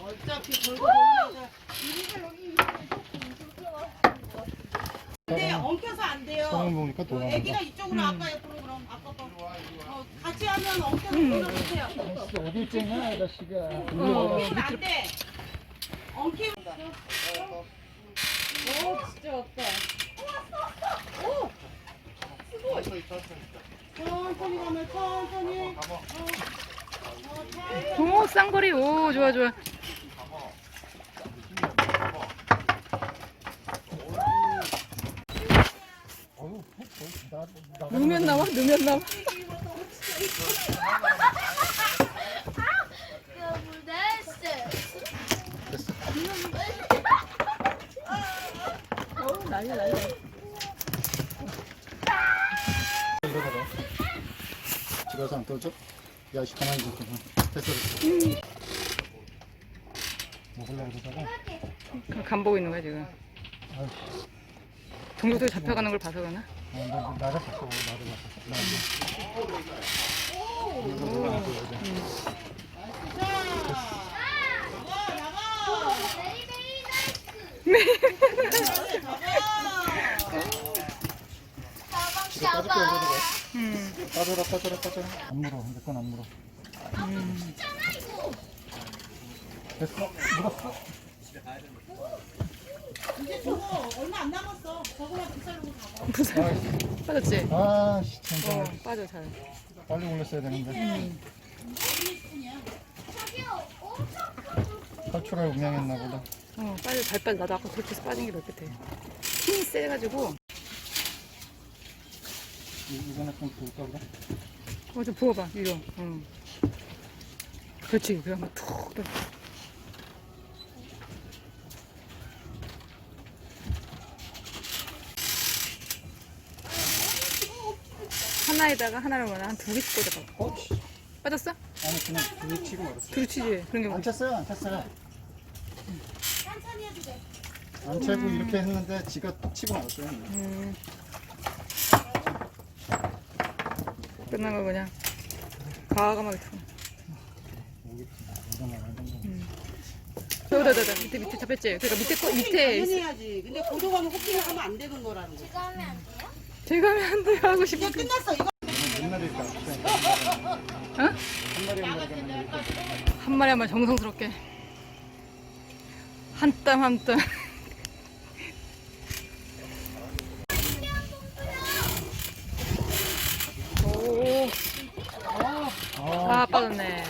어차피 돌고 보는 애들. 근데 엉켜서 안 돼요. 상황 보니까 그 돌아간다. 애기가 이쪽으로 아빠 옆으로 그럼 아빠 거. 어, 같이 하면 엉켜서 돌아보세요. 어디 있잖아 아저씨가. 어, 엉키면 안 돼. 엉키면. 오, 진짜 없다. 오! 천천히 가면 천천히. 어. 어, 천천히. 오 쌍거리 오 좋아 좋아 넣으면 나와 넣으면 나와 어 난리 난리 이러다가 집에서 안 떠져? 야, 씨, 가만히 있어. 됐어, 됐어. 먹으려고 그러다가, 간 보고 있는 거야 지금? 아유, 종족들 잡혀가는 걸 봐서 그러나? 어, 나, 나를 바꿔, 나를 바꿔. 집에 빠질게, 이러다가. 음. 빠져라, 빠져라, 빠져라. 안 물어, 내 건 안 물어. 됐어, 물었어. 이제 저거 얼마 안 남았어. 저거만 비싸려고 가봐. 빠졌지 아, 씨, 참, 어 참. 빠져 잘 빨리 올렸어야 되는데. 탈출할 운명했나 보다. 어 빠져 잘 빠져 나도 아까 그렇게 해서 빠진 게 몇 개 돼. 힘이 세가지고 이- 이번에 좀 볼까 보다. 어 좀 부어봐 위로 응. 그렇지 그래 한번 툭 떠. 하나에다가 하나를 원하 한두 개씩 꽂아봐 어? 씨. 빠졌어? 아니, 그냥 불 치고 말았어. 두루 치지 그런 게 안뭐 쳤어요, 안 쳤어요. 천천히 해도 돼. 안 채고 이렇게 했는데 지가 치고 말았어요. 음. 끝난 거 그냥 과감하게 이런 거. 저기다 저기다 밑에 밑에 잡혔지 그러니까 밑에 거 밑에 있어. 해야지. 근데 고정하면 호핑을 하면 안 되는 거라는 거. 제가 하면 안 돼요 하고 싶어 이제 끝났어. 이거 옛날이니까. 어? 한 마리 한 마리 가면 한 마리 한 마리 정성스럽게 한 땀 한 땀. 오, 아, 아 빠졌네.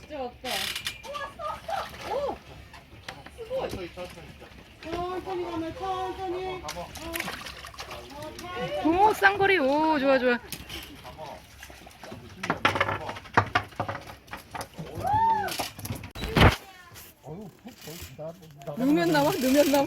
진짜 맞다. 쌍거리 오 좋아 좋아. 누면 남아 누면 남아.